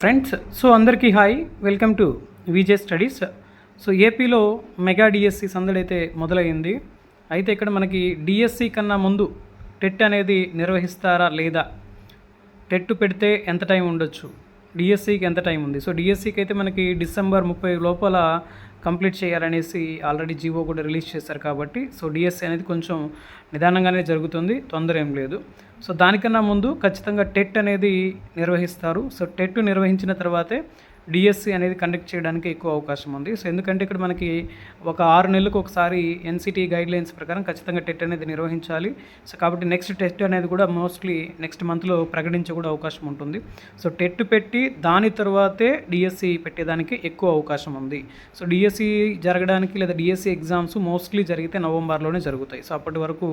Friends so అందరికీ hi welcome to Vijay Studies so ఏపీలో mega DSC సందడి అయితే మొదలైంది అయితే ఇక్కడ మనకి డిఎస్సి కన్నా ముందు టెట్ అనేది నిర్వహిస్తారా లేదా? టెట్ పెడితే ఎంత టైం ఉండొచ్చు? డిఎస్సికి ఎంత టైం ఉంది? సో డిఎస్సికి అయితే మనకి డిసెంబర్ ముప్పై లోపల కంప్లీట్ చేయాలనేసి ఆల్రెడీ జీవో కూడా రిలీజ్ చేశారు కాబట్టి సో డిఎస్సి అనేది కొంచెం నిదానంగానే జరుగుతుంది తొందర ఏం లేదు. సో దానికన్నా ముందు ఖచ్చితంగా టెట్ అనేది నిర్వహిస్తారు. సో టెట్ నిర్వహించిన తర్వాతే డిఎస్సి అనేది కండక్ట్ చేయడానికి ఎక్కువ అవకాశం ఉంది. సో ఎందుకంటే ఇక్కడ మనకి ఒక ఆరు నెలలకు ఒకసారి ఎన్సిటీ గైడ్ లైన్స్ ప్రకారం ఖచ్చితంగా టెట్ అనేది నిర్వహించాలి. సో కాబట్టి నెక్స్ట్ టెస్ట్ అనేది కూడా మోస్ట్లీ నెక్స్ట్ మంత్లో ప్రకటించే కూడా అవకాశం ఉంటుంది. సో టెట్ పెట్టి దాని తర్వాతే డిఎస్సి పెట్టేదానికి ఎక్కువ అవకాశం ఉంది. సో డిఎస్సి జరగడానికి లేదా డిఎస్సి ఎగ్జామ్స్ మోస్ట్లీ జరిగితే నవంబర్లోనే జరుగుతాయి. సో అప్పటి వరకు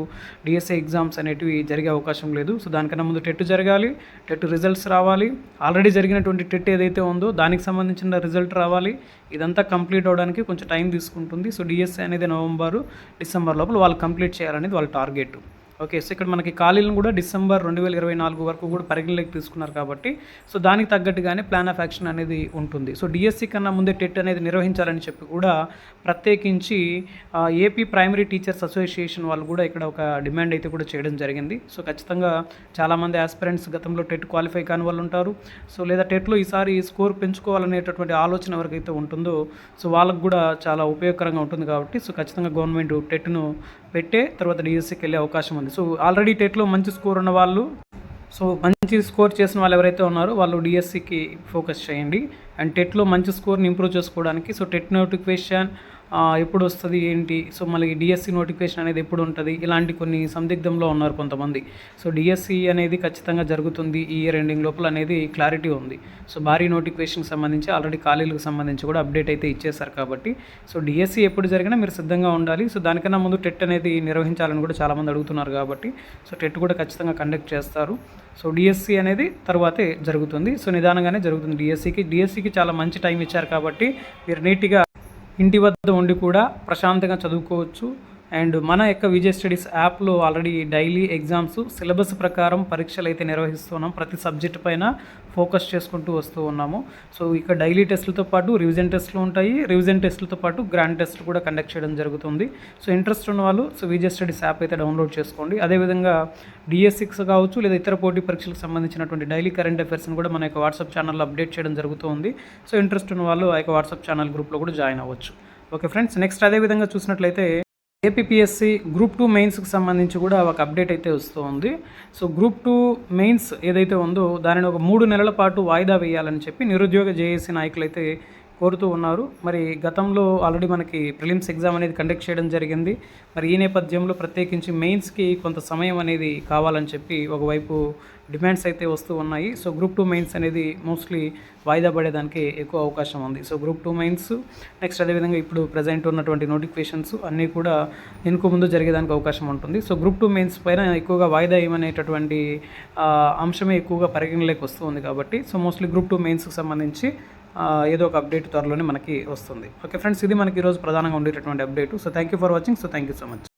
డిఎస్సి ఎగ్జామ్స్ అనేటివి జరిగే అవకాశం లేదు. సో దానికన్నా ముందు టెట్ జరగాలి. టెట్ రిజల్ట్స్ రావాలి. ఆల్రెడీ జరిగినటువంటి టెట్ ఏదైతే ఉందో దానికి సంబంధించిన రిజల్ట్ రావాలి. ఇదంతా కంప్లీట్ అవడానికి కొంచెం టైం తీసుకుంటుంది. సో డిఎస్సి అనేది నవంబరు డిసెంబర్ లోపల వాళ్ళు కంప్లీట్ చేయాలనేది వాళ్ళ టార్గెట్ ఓకే సో ఇక్కడ మనకి ఖాళీలను కూడా డిసెంబర్ రెండు వేల ఇరవై నాలుగు వరకు కూడా పరిగణలోకి తీసుకున్నారు కాబట్టి సో దానికి తగ్గట్టుగానే ప్లాన్ ఆఫ్ యాక్షన్ అనేది ఉంటుంది. సో డిఎస్సి కన్నా ముందే టెట్ అనేది నిర్వహించాలని చెప్పి కూడా ప్రత్యేకించి ఏపీ ప్రైమరీ టీచర్స్ అసోసియేషన్ వాళ్ళు కూడా ఇక్కడ ఒక డిమాండ్ అయితే కూడా చేయడం జరిగింది. సో ఖచ్చితంగా చాలామంది ఆస్పిరెంట్స్ గతంలో టెట్ క్వాలిఫై కాని వాళ్ళు ఉంటారు. సో లేదా టెట్లో ఈసారి స్కోర్ పెంచుకోవాలనేటటువంటి ఆలోచన ఎవరికైతే ఉంటుందో సో వాళ్ళకు కూడా చాలా ఉపయోగకరంగా ఉంటుంది కాబట్టి సో ఖచ్చితంగా గవర్నమెంట్ టెట్ను పెట్టే తర్వాత డిఎస్సికి వెళ్ళే అవకాశం ఉంది. సో ఆల్రెడీ టెట్లో మంచి స్కోర్ ఉన్న వాళ్ళు సో మంచి స్కోర్ చేసిన వాళ్ళు ఎవరైతే ఉన్నారో వాళ్ళు డిఎస్సికి ఫోకస్ చేయండి. అండ్ టెట్లో మంచి స్కోర్ని ఇంప్రూవ్ చేసుకోవడానికి సో టెట్ నోటిఫికేషన్ ఎప్పుడు వస్తుంది ఏంటి? సో మళ్ళీ డిఎస్సి నోటిఫికేషన్ అనేది ఎప్పుడు ఉంటుంది ఇలాంటి కొన్ని సందిగ్ధంలో ఉన్నారు కొంతమంది. సో డిఎస్సి అనేది ఖచ్చితంగా జరుగుతుంది ఈ ఇయర్ ఎండింగ్ లోపల అనేది క్లారిటీ ఉంది. సో భారీ నోటిఫికేషన్కి సంబంధించి ఆల్రెడీ ఖాళీలకు సంబంధించి కూడా అప్డేట్ అయితే ఇచ్చేశారు కాబట్టి సో డిఎస్సి ఎప్పుడు జరిగినా మీరు సిద్ధంగా ఉండాలి. సో దానికన్నా ముందు టెట్ అనేది నిర్వహించాలని కూడా చాలామంది అడుగుతున్నారు కాబట్టి సో టెట్ కూడా ఖచ్చితంగా కండక్ట్ చేస్తారు. సో డిఎస్సి అనేది తర్వాతే జరుగుతుంది. సో నిదానంగానే జరుగుతుంది డిఎస్సికి డిఎస్సికి చాలా మంచి టైం ఇచ్చారు కాబట్టి మీరు నీట్గా ఇంటి వద్ద ఉండి కూడా ప్రశాంతంగా చదువుకోవచ్చు. అండ్ మన యొక్క విజయ్ స్టడీస్ యాప్లో ఆల్రెడీ డైలీ ఎగ్జామ్స్ సిలబస్ ప్రకారం పరీక్షలు అయితే నిర్వహిస్తున్నాం. ప్రతి సబ్జెక్ట్ పైన ఫోకస్ చేసుకుంటూ వస్తూ ఉన్నాము. సో ఇక్కడ డైలీ టెస్టులతో పాటు రివిజన్ టెస్టులు ఉంటాయి. రివిజన్ టెస్టులతో పాటు గ్రాండ్ టెస్ట్లు కూడా కండక్ట్ చేయడం జరుగుతుంది. సో ఇంట్రెస్ట్ ఉన్న వాళ్ళు సో విజయ్ స్టడీస్ యాప్ అయితే డౌన్లోడ్ చేసుకోండి. అదేవిధంగా డిఎస్సిక్స్ కావచ్చు లేదా ఇతర పోటీ పరీక్షలకు సంబంధించినటువంటి డైలీ కరెంట్ అఫైర్స్ని కూడా మన యొక్క వాట్సాప్ ఛానల్లో అప్డేట్ చేయడం జరుగుతుంది. సో ఇంట్రెస్ట్ ఉన్న వాళ్ళు ఆ యొక్క వాట్సాప్ ఛానల్ గ్రూప్లో కూడా జాయిన్ అవ్వచ్చు. ఓకే ఫ్రెండ్స్ నెక్స్ట్ అదేవిధంగా చూసినట్లయితే ఏపీఎస్సి గ్రూప్ టూ మెయిన్స్కి సంబంధించి కూడా ఒక అప్డేట్ అయితే వస్తూ ఉంది. సో గ్రూప్ టూ మెయిన్స్ ఏదైతే ఉందో దానిని ఒక మూడు నెలల పాటు వాయిదా వేయాలని చెప్పి నిరుద్యోగ జేఏసీ నాయకులు అయితే కోరుతూ ఉన్నారు. మరి గతంలో ఆల్రెడీ మనకి ప్రిలిమ్స్ ఎగ్జామ్ అనేది కండక్ట్ చేయడం జరిగింది. మరి ఈ నేపథ్యంలో ప్రత్యేకించి మెయిన్స్కి కొంత సమయం అనేది కావాలని చెప్పి ఒకవైపు డిమాండ్స్ అయితే వస్తూ ఉన్నాయి. సో గ్రూప్ టూ మెయిన్స్ అనేది మోస్ట్లీ వాయిదా పడేదానికి ఎక్కువ అవకాశం ఉంది. So group two mains next అదేవిధంగా ఇప్పుడు ప్రజెంట్ ఉన్నటువంటి నోటిఫికేషన్స్ అన్నీ కూడా ఇంకో ముందు జరిగేదానికి అవకాశం ఉంటుంది. సో గ్రూప్ టూ మెయిన్స్ పైన ఎక్కువగా వాయిదా ఏమనేటటువంటి అంశమే ఎక్కువగా పరిగణలోకి వస్తుంది కాబట్టి సో మోస్ట్లీ గ్రూప్ టూ మెయిన్స్కి సంబంధించి ఏదో ఒక అప్డేట్ త్వరలోనే మనకి వస్తుంది. ఓకే ఫ్రెండ్స్ ఇది మనకి ఈరోజు ప్రధానంగా ఉండేటటువంటి update so thank you for watching so thank you so much